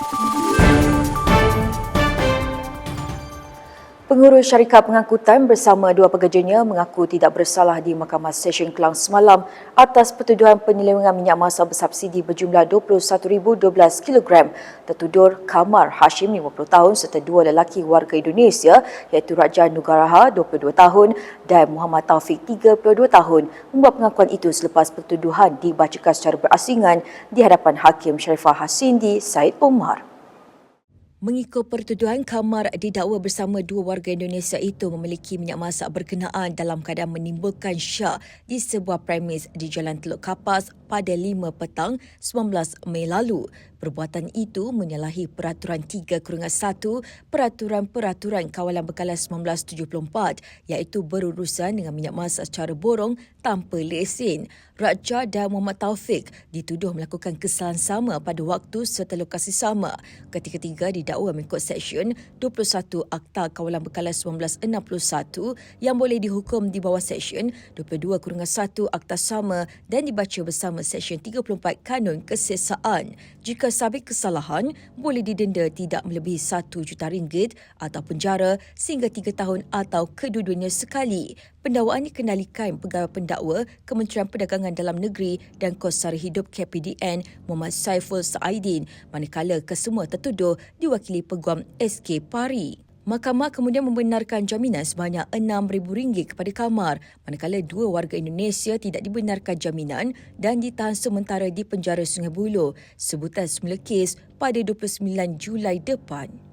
Thank you. Pengurus syarikat pengangkutan bersama dua pekerjanya mengaku tidak bersalah di Mahkamah Session Kelang semalam atas pertuduhan penyelewengan minyak masa bersubsidi berjumlah 21,012 kg tertudur Kamar Hashim 50 tahun serta dua lelaki warga Indonesia iaitu Raja Nugaraha 22 tahun dan Muhammad Taufik 32 tahun membuat pengakuan itu selepas pertuduhan dibacakan secara berasingan di hadapan Hakim Sharifah Hasindi Said Omar. Mengikut pertuduhan, Kamar didakwa bersama dua warga Indonesia itu memiliki minyak masak berkenaan dalam keadaan menimbulkan syak di sebuah premis di Jalan Teluk Kapas pada 5 petang 19 Mei lalu. Perbuatan itu menyalahi Peraturan 3 Kurungan 1 Peraturan-Peraturan Kawalan Bekalan 1974 iaitu berurusan dengan minyak masak secara borong tanpa lesen. Raja dan Muhammad Taufik dituduh melakukan kesalahan sama pada waktu serta lokasi sama. Ketiga-tiga didakwa mengikut Seksyen 21 Akta Kawalan Bekalan 1961 yang boleh dihukum di bawah Seksyen 22 Kurungan 1 Akta sama dan dibaca bersama Seksyen 34 Kanun Kesesaan. Jika sabit kesalahan, boleh didenda tidak melebihi 1 juta ringgit atau penjara sehingga 3 tahun atau kedua-duanya sekali. Pendakwaan dikendalikan pegawai pendakwa Kementerian Perdagangan Dalam Negeri dan Kos Sara Hidup KPDN Muhammad Saiful Saaidin manakala kesemua tertuduh diwakili Peguam SK Pari. Mahkamah kemudian membenarkan jaminan sebanyak RM6,000 kepada Kamar manakala dua warga Indonesia tidak dibenarkan jaminan dan ditahan sementara di penjara Sungai Buloh. Sebutan semula kes pada 29 Julai depan.